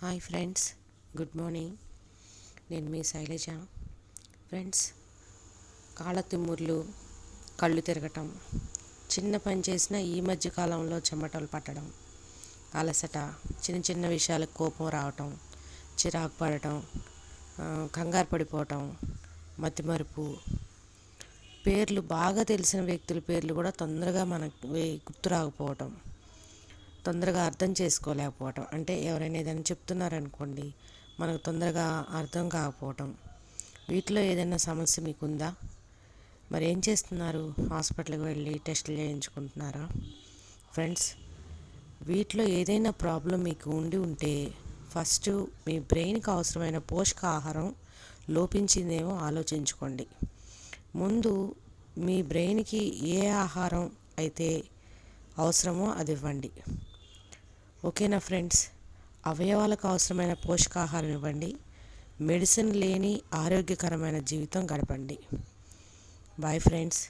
Hi friends good morning. నేను మీ Shailaja. Friends కాళ్ళతిమ్ముర్లు కళ్ళు తిరగటం చిన్న పని చేసినా ఈ మధ్య కాలంలో చెమటలు పట్టడం అలసట చిన్న చిన్న విషయాలకు కోపం రావటం చిరాకు పడటం కంగారు పడిపోవటం మతిమరుపు పేర్లు బాగా తెలిసిన వ్యక్తుల పేర్లు కూడా తొందరగా మనకు గుర్తు రాకపోవటం. తొందరగా అర్థం చేసుకోలేకపోవటం. అంటే ఎవరైనా ఏదైనా చెప్తున్నారనుకోండి మనకు తొందరగా అర్థం కాకపోవటం. వీటిలో ఏదైనా సమస్య మీకుందా? మరి ఏం చేస్తున్నారు? హాస్పిటల్కి వెళ్ళి టెస్టులు చేయించుకుంటున్నారా? ఫ్రెండ్స్ వీటిలో ఏదైనా ప్రాబ్లం మీకు ఉండి ఉంటే ఫస్ట్ మీ బ్రెయిన్కి అవసరమైన పోషకాహారం లోపించిందేమో ఆలోచించుకోండి. ముందు మీ బ్రెయిన్కి ఏ ఆహారం అయితే అవసరమో అది ఇవ్వండి. ఓకేనా ఫ్రెండ్స్? అవయవాలకు అవసరమైన పోషకాహారం ఇవ్వండి. మెడిసిన్ లేని ఆరోగ్యకరమైన జీవితం గడపండి. Bye friends